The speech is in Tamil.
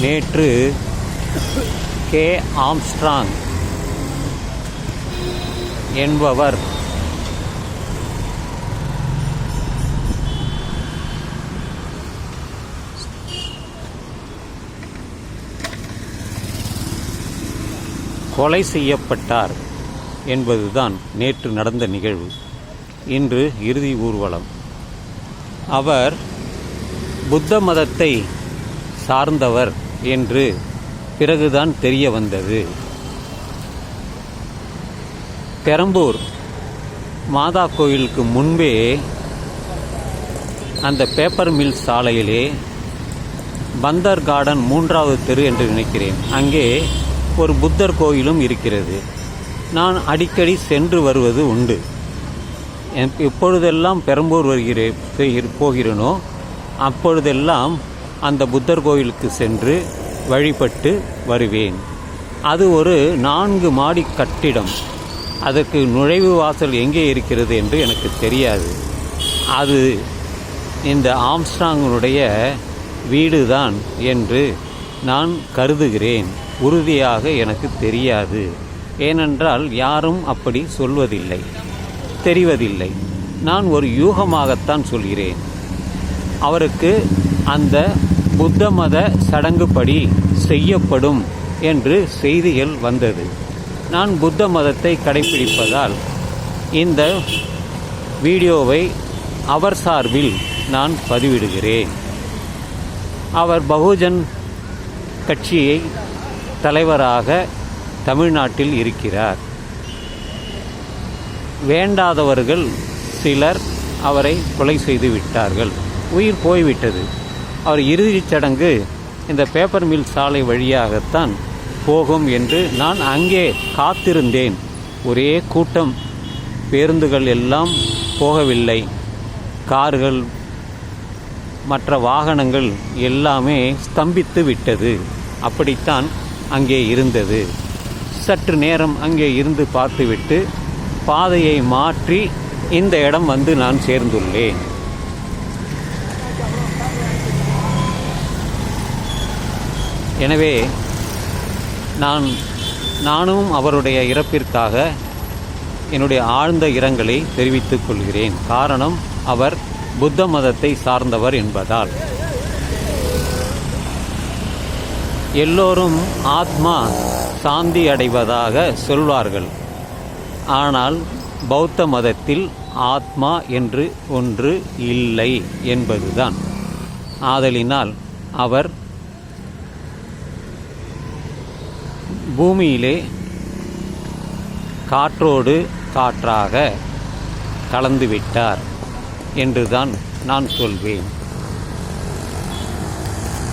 நேற்று கே. ஆம்ஸ்ட்ராங் என்பவர் கொலை செய்யப்பட்டார் என்பதுதான் நேற்று நடந்த நிகழ்வு. இன்று இறுதி ஊர்வலம். அவர் புத்த மதத்தை சார்ந்தவர். என்று பிறகுதான் தெரிய வந்தது. பெரம்பூர் மாதா கோயிலுக்கு முன்பே அந்த பேப்பர் மில் சாலையிலே பந்தர் கார்டன் மூன்றாவது தெரு என்று நினைக்கிறேன். அங்கே ஒரு புத்தர் கோயிலும் இருக்கிறது. நான் அடிக்கடி சென்று வருவது உண்டு. எப்- எப்பொழுதெல்லாம் பெரம்பூர் வருகிறேன் போகிறேனோ அப்பொழுதெல்லாம் அந்த புத்தர் கோயிலுக்கு சென்று வழிபட்டு வருவேன். அது ஒரு நான்கு மாடி கட்டிடம். அதற்கு நுழைவு வாசல் எங்கே இருக்கிறது என்று எனக்கு தெரியாது. அது இந்த ஆம்ஸ்டாங்கனுடைய வீடுதான் என்று நான் கருதுகிறேன். உறுதியாக எனக்கு தெரியாது. ஏனென்றால் யாரும் அப்படி சொல்வதில்லை. தெரிவதில்லை. நான் ஒரு யூகமாகத்தான் சொல்கிறேன். அவருக்கு அந்த புத்த மத சடங்குப்படி செய்யப்படும் என்று செய்திகள் வந்தது. நான் புத்த மதத்தை கடைபிடிப்பதால் இந்த வீடியோவை அவர் சார்பில் நான் பதிவிடுகிறேன். அவர் பகுஜன் கட்சியை தலைவராக தமிழ்நாட்டில் இருக்கிறார். வேண்டாதவர்கள் சிலர் அவரை கொலை செய்து விட்டார்கள். உயிர் போய்விட்டது. அவர் இறுதிச் சடங்கு இந்த பேப்பர் மில் சாலை வழியாகத்தான் போகும் என்று நான் அங்கே காத்திருந்தேன். ஒரே கூட்டம். பேருந்துகள் எல்லாம் போகவில்லை. கார்கள் மற்ற வாகனங்கள் எல்லாமே ஸ்தம்பித்து விட்டது. அப்படித்தான் அங்கே இருந்தது. சற்று நேரம் அங்கே இருந்து பார்த்துவிட்டு பாதையை மாற்றி இந்த இடம் வந்து நான் சேர்ந்துள்ளேன். எனவே நான் நானும் அவருடைய இறப்பிற்காக என்னுடைய ஆழ்ந்த இரங்கலை தெரிவித்துக் கொள்கிறேன். காரணம் அவர் புத்த மதத்தை சார்ந்தவர் என்பதால். எல்லோரும் ஆத்மா சாந்தி அடைவதாக சொல்வார்கள். ஆனால் பௌத்த மதத்தில் ஆத்மா என்று ஒன்று இல்லை என்பதுதான். ஆதலினால் அவர் பூமியிலே காற்றோடு காற்றாக கலந்துவிட்டார் என்றுதான் நான் சொல்வேன்.